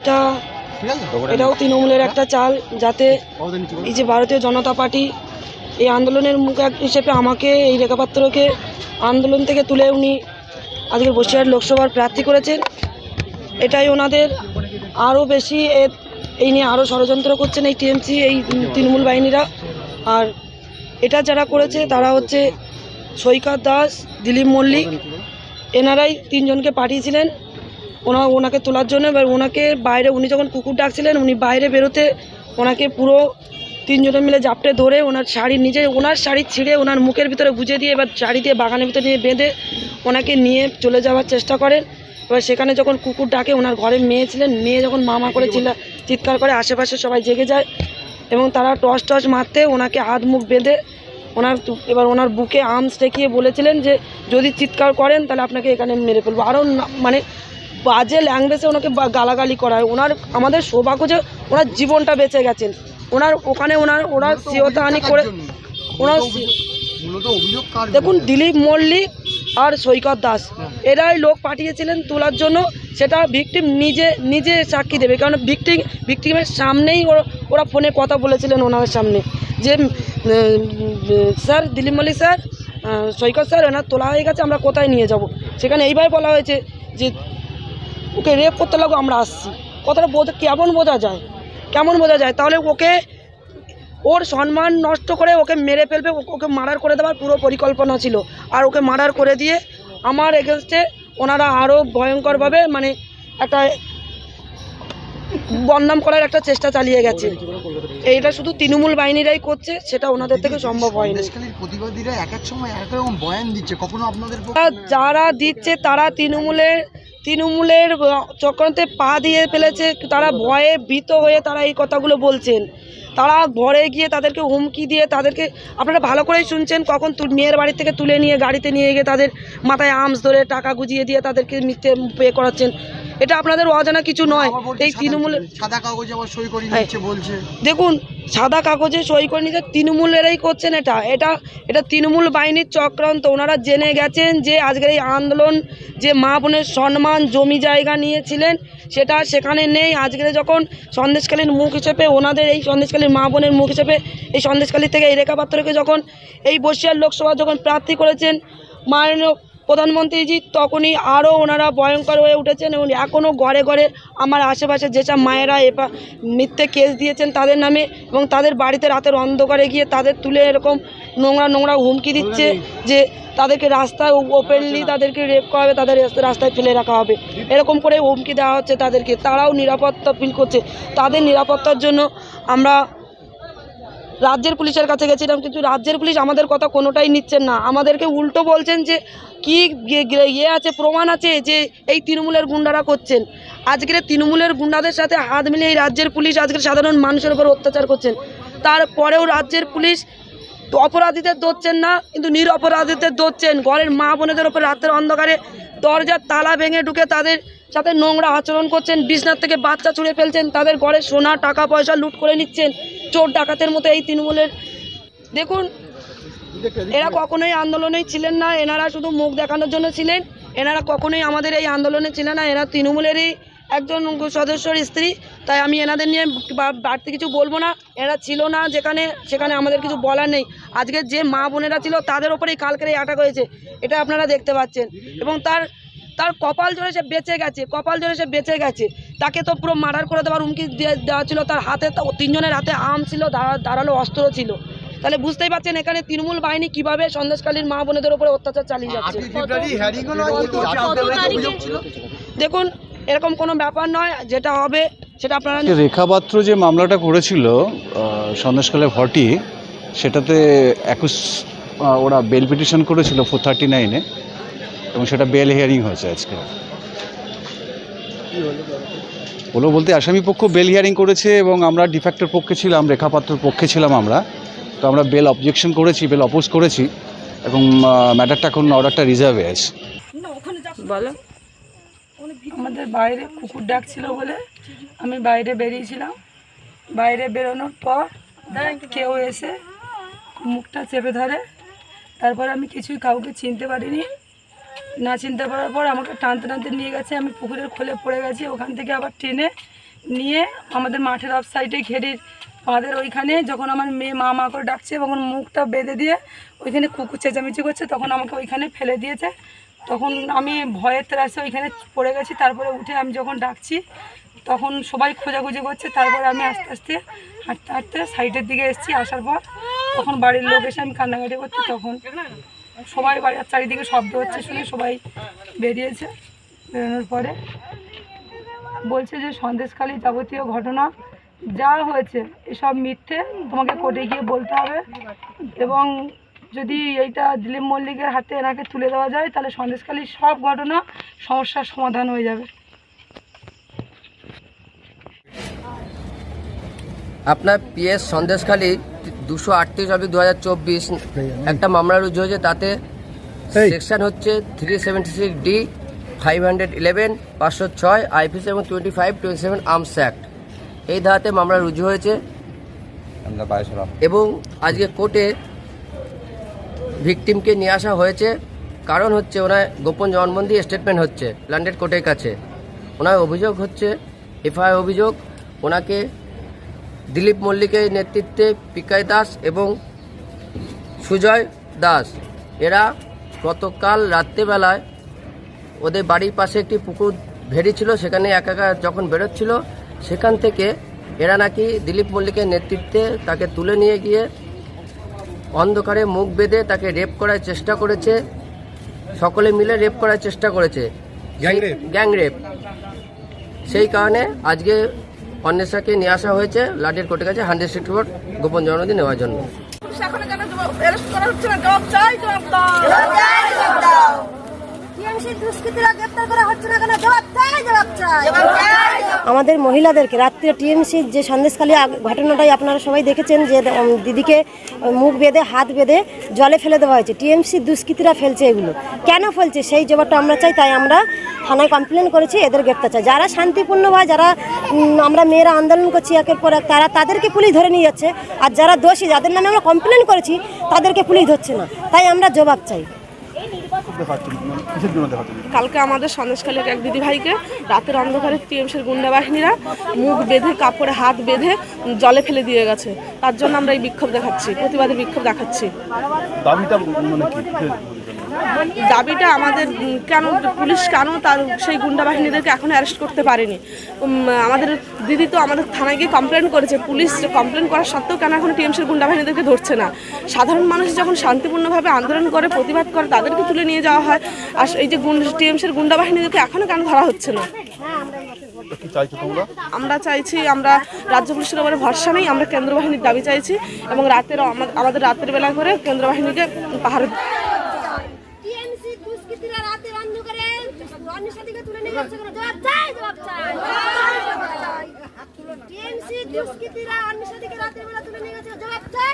এটা এটাও তৃণমূলের একটা চাল যাতে এই যে ভারতীয় জনতা পার্টি এই আন্দোলনের মুখ হিসেবে আমাকে, এই রেখাপাত্রকে আন্দোলন থেকে তুলে উনি আজকের বসিরহাট লোকসভার প্রার্থী করেছেন। এটাই ওনাদের আরও বেশি এই নিয়ে আরও ষড়যন্ত্র করছেন এই টিএমসি, এই তৃণমূল বাহিনীরা। আর এটা যারা করেছে তারা হচ্ছে সৈকত দাস, দিলীপ মল্লিক। এনারাই তিনজনকে পাঠিয়েছিলেন। ওনা ওনাকে তোলার জন্য, এবার ওনাকে বাইরে, উনি যখন কুকুর ডাকছিলেন, উনি বাইরে বেরোতে ওনাকে পুরো তিনজনে মিলে জাপটে ধরে ওনার শাড়ি নিজে, ওনার শাড়ি ছিঁড়ে ওনার মুখের ভিতরে গুজে দিয়ে এবার শাড়ি দিয়ে বাগানের ভিতরে নিয়ে বেঁধে ওনাকে নিয়ে চলে যাওয়ার চেষ্টা করেন। এবার সেখানে যখন কুকুর ডাকে, ওনার ঘরে মেয়ে ছিলেন, মেয়ে যখন মামা করে চিল্লা চিৎকার করে, আশেপাশে সবাই জেগে যায় এবং তারা টস টস মারতে ওনাকে হাত মুখ বেঁধে ওনার এবার ওনার বুকে আর্মস রেখিয়ে বলেছিলেন যে, যদি চিৎকার করেন, তাহলে আপনাকে এখানে মেরে ফেলব। আরও মানে বাজে ল্যাঙ্গুয়েজে ওনাকে গালাগালি করা হয়। ওনার আমাদের সৌভাগ্য যে ওনার জীবনটা বেঁচে গেছেন। ওনার ওখানে ওনার ওনার সিহতাহানি করে ওনার দেখুন দিলীপ মল্লিক আর সৈকত দাস এরাই লোক পাঠিয়েছিলেন তোলার জন্য। সেটা ভিকটিম নিজে নিজে সাক্ষী দেবে। কারণ ভিকটিম ভিকটিমের সামনেই ওরা ফোনে কথা বলেছিলেন ওনার সামনে। যে sir Dilip Mallick sir Saikat sir এনার তোলা হয়ে গেছে আমরা কোথায় নিয়ে যাব? সেখানে এইভাবে বলা হয়েছে যে ওকে রেপ করতে লাগো আমরা আসছি। কথাটা বোঝা কেমন বোঝা যায়? কেমন বোঝা যায়? তাহলে ওকে ওর সম্মান নষ্ট করে ওকে মেরে ফেলবে ওকে মার্ডার করে দেওয়ার পুরো পরিকল্পনা ছিল। আর ওকে মার্ডার করে দিয়ে আমার এগেনস্টে ওনারা আরও ভয়ঙ্করভাবে মানে একটা বদনাম করার একটা চেষ্টা চালিয়ে গেছে। এইটা শুধু তৃণমূল বাহিনীরাই করছে সেটা ওনাদের থেকে সম্ভব হয়নি। যারা দিচ্ছে তারা তৃণমূলের তৃণমূলের চক্রান্তে পা দিয়ে ফেলেছে, তারা ভয়ে ভীত হয়ে তারা এই কথাগুলো বলছেন। তারা ভরে গিয়ে তাদেরকে হুমকি দিয়ে তাদেরকে, আপনারা ভালো করেই শুনছেন, কখন মেয়ের বাড়ি থেকে তুলে নিয়ে গাড়িতে নিয়ে গিয়ে তাদের মাথায় আমস ধরে টাকা গুজিয়ে দিয়ে তাদেরকে মিথ্যে পে করাচ্ছেন। এটা আপনাদের অজানা কিছু নয়। এই তৃণমূলের সাদা কাগজে আবার সই করে হ্যাঁ। নিচ্ছে বলছে। দেখুন সাদা কাগজে সই করে নিতে তৃণমূলেরাই করছেন এটা। এটা এটা তৃণমূল বাহিনীর চক্রান্ত। ওনারা জেনে গেছেন যে আজকের এই আন্দোলন যে মা বোনের সম্মান জমি জায়গা নিয়েছিলেন সেটা সেখানে নেই। আজকের যখন সন্দেশকালীন মুখ হিসেবে ওনাদের এই সন্দেশকালীন মা বোনের মুখ হিসেবে এই সন্দেশকালী থেকে এই রেখাপাত্রকে যখন এই বসিয়ার লোকসভা যখন প্রার্থী করেছেন মাননীয় প্রধানমন্ত্রীজি, তখনই আরও ওনারা ভয়ঙ্কর হয়ে উঠেছেন এবং এখনও ঘরে ঘরে আমার আশেপাশে যেসব মায়েরা এপা মিথ্যে কেস দিয়েছেন তাদের নামে এবং তাদের বাড়িতে রাতের অন্ধকারে গিয়ে তাদের তুলে এরকম নোংরা নোংরা হুমকি দিচ্ছে যে তাদেরকে রাস্তায় ওপেনলি তাদেরকে রেপ করা হবে, তাদের রাস্তায় ফেলে রাখা হবে। এরকম করে হুমকি দেওয়া হচ্ছে তাদেরকে। তারাও নিরাপত্তা ফিল করছে। তাদের নিরাপত্তার জন্য আমরা রাজ্যের পুলিশের কাছে গেছিলাম, কিন্তু রাজ্যের পুলিশ আমাদের কথা কোনোটাই নিচ্ছেন না। আমাদেরকে উল্টো বলছেন যে, কি ইয়ে আছে, প্রমাণ আছে যে এই তৃণমূলের গুন্ডারা করছেন। আজকের তৃণমূলের গুন্ডাদের সাথে হাত মিলিয়ে এই রাজ্যের পুলিশ আজকের সাধারণ মানুষের উপর অত্যাচার করছেন। তারপরেও রাজ্যের পুলিশ অপরাধীদের ধরছেন না, কিন্তু নিরপরাধীদের ধরছেন। ঘরের মা বোনেদের ওপর রাতের অন্ধকারে দরজার তালা ভেঙে ঢুকে তাদের সাথে নোংরা আচরণ করছেন। বিছনার থেকে বাচ্চা ছুঁড়ে ফেলছেন, তাদের ঘরে সোনা, টাকা পয়সা লুট করে নিচ্ছেন। চোর ডাকাতের মতো এই তৃণমূলের। দেখুন, এরা কখনোই আন্দোলনেই ছিলেন না, এনারা শুধু মুখ দেখানোর জন্য ছিলেন। এনারা কখনোই আমাদের এই আন্দোলনে ছিলেন না, এরা তৃণমূলেরই একজন সদস্যর স্ত্রী তাই আমি এনাদের নিয়ে বা- বাড়তি কিছু বলব না। এরা ছিল না যেখানে সেখানে আমাদের কিছু বলার নেই। আজকে যে মা বোনেরা ছিল তাদের ওপরেই কালকের এই অ্যাটাক হয়েছে। এটা আপনারা দেখতে পাচ্ছেন। এবং তার তার কপাল জোরে সে বেঁচে গেছে কপাল জোরে সে বেঁচে গেছে। তাকে তো পুরো মার্ডার করে দেওয়ার হুমকি দিয়ে দেওয়া ছিল। তার হাতে তো তিনজনের হাতে আম ছিল ধারালো অস্ত্র ছিল। তাহলে বুঝতেই পারছেন এখানে তৃণমূল বাহিনী কীভাবে সন্দেশকালীন মা বোনেদের উপরে অত্যাচার চালিয়ে যাচ্ছে। দেখুন এরকম কোনো ব্যাপার নয় যেটা হবে সেটা আপনারা রেখাপাত্র যে মামলাটা করেছিল সন্দেশকালে ভটি সেটাতে একুশ ওরা বেল পিটিশন করেছিল ফোর থার্টি নাইনে এবং সেটা বেল হিয়ারিং হয়েছে আজকে। হলো বলতে আসামি পক্ষ বেল হিয়ারিং করেছে এবং আমরা ডিফ্যাক্টের পক্ষে ছিলাম রেখাপাত্রের পক্ষে ছিলাম আমরা। তো আমরা বেল অবজেকশন করেছি বেল অপোজ করেছি এবং ম্যাটারটা এখন অর্ডারটা রিজার্ভে আছে। বলো। আমাদের বাইরে কুকুর ডাকছিল বলে আমি বাইরে বেরিয়েছিলাম। বাইরে বেরোনোর পর কেউ এসে মুখটা চেপে ধরে। তারপর আমি কিছুই কাউকে চিনতে পারিনি। না চিনতে পারার পর আমাকে টানতে টানতে নিয়ে গেছে। আমি পুকুরের খোলে পড়ে গেছি। ওখান থেকে আবার টেনে নিয়ে আমাদের মাঠের অফ সাইডে ঘেরে আমাদের ওইখানে যখন আমার মেয়ে মা মা করে ডাকছে তখন মুখটা বেঁধে দিয়ে ওইখানে কুকুর চেঁচামেচি করছে, তখন আমাকে ওইখানে ফেলে দিয়েছে। তখন আমি ভয়ের ত্রাসে ওইখানে পড়ে গেছি, তারপরে উঠে আমি যখন ডাকছি, তখন সবাই খোঁজাখুঁজি করছে, তারপরে আমি আস্তে আস্তে হাঁটতে হাঁটতে সাইডের দিকে এসেছি, আসার পর তখন বাড়ির লোক এসে আমি কান্নাকাটি করছি, তখন সবাই বাড়ির চারিদিকে শব্দ হচ্ছে শুনে সবাই বেরিয়েছে, বেরোনোর পরে বলছে যে সন্দেশখালী যাবতীয় ঘটনা যা হয়েছে, এসব মিথ্যে তোমাকে কোর্টে গিয়ে বলতে হবে এবং যদি এইটা দিলীপ মল্লিকের হাতে এনাকে তুলে দেওয়া যায় তাহলে সন্দেশখালীর সব ঘটনা সমস্যার সমাধান হয়ে যাবে। আপনার পিএস সন্দেশখালী দুশো আটত্রিশ অব্দি দু হাজার চব্বিশ। একটা মামলা রুজু হয়েছে তাতে সেকশন হচ্ছে three seventy six D five hundred eleven পাঁচশো ছয় আইপিসি এবং twenty five twenty seven arms act. এই ধারাতে মামলা রুজু হয়েছে। এবং আজকে কোর্টে ভিকটিমকে নিয়ে আসা হয়েছে। কারণ হচ্ছে ওনার গোপন জবানবন্দি স্টেটমেন্ট হচ্ছে লন্ডন কোর্টের কাছে। ওনার অভিযোগ হচ্ছে, এফআইআর অভিযোগ, ওনাকে দিলীপ মল্লিকের নেতৃত্বে পিকাই দাস এবং সুজয় দাস, এরা গতকাল রাত্রেবেলায় ওদের বাড়ির পাশে একটি পুকুর ভেড়ি ছিল, সেখানে একা একা যখন বেরোচ্ছিল, সেখান থেকে এরা নাকি দিলীপ মল্লিকের নেতৃত্বে তাকে তুলে নিয়ে গিয়ে অন্ধকারে মুখ বেঁধে তাকে রেপ করার চেষ্টা করেছে। সকলে মিলে রেপ করার চেষ্টা করেছে। গ্যাং রেপ সেই কারণে আজকে অন্বেষাকে নিয়ে আসা হয়েছে লাডের কোর্টের কাছে হান্ড্রেড সিক্স ফোর গোপন জনদি নেওয়ার জন্য। আমাদের মহিলাদেরকে রাত্রে টিএমসির যে সন্দেশখালী ঘটনাটাই আপনারা সবাই দেখেছেন যে দিদিকে মুখ বেঁধে হাত বেঁধে জলে ফেলে দেওয়া হয়েছে। টিএমসি দুষ্কৃতীরা ফেলছে এগুলো। কেন ফেলছে? সেই জবাবটা আমরা চাই তাই আমরা থানায় কমপ্লেন করেছি এদের গ্রেপ্তার চাই। যারা শান্তিপূর্ণভাবে যারা আমরা মেয়েরা আন্দোলন করছি একের পর এক তারা তাদেরকে পুলিশ ধরে নিয়ে যাচ্ছে। আর যারা দোষী যাদের নামে আমরা কমপ্লেন করেছি তাদেরকে পুলিশ ধরছে না। তাই আমরা জবাব চাই। কালকে আমাদের সন্দেশকালের এক দিদিভাইকে রাতের অন্ধকারে টিএমসির গুন্ডা বাহিনীরা মুখ বেঁধে কাপড়ে হাত বেঁধে জলে ফেলে দিয়ে গেছে। তার জন্য আমরা এই বিক্ষোভ দেখাচ্ছি প্রতিবাদে বিক্ষোভ দেখাচ্ছি। দাবিটা আমাদের কেন পুলিশ কেন তার সেই গুন্ডা বাহিনীদেরকে এখনও অ্যারেস্ট করতে পারেনি? আমাদের দিদি তো আমাদের থানায় গিয়ে কমপ্লেন করেছে পুলিশ কমপ্লেন করার সত্ত্বেও কেন এখন টিএমসির গুন্ডা বাহিনীদেরকে ধরছে না? সাধারণ মানুষ যখন শান্তিপূর্ণভাবে আন্দোলন করে প্রতিবাদ করে তাদেরকে তুলে নিয়ে যাওয়া হয় আর এই যে টিএমসির গুন্ডা বাহিনীদেরকে এখনও কেন ধরা হচ্ছে না? আমরা চাইছি আমরা রাজ্য পুলিশের উপরে ভরসা নেই আমরা কেন্দ্র বাহিনীর দাবি চাইছি এবং রাতের আমাদের রাতের বেলা করে কেন্দ্র বাহিনীকে পাহাড় জবাব চাই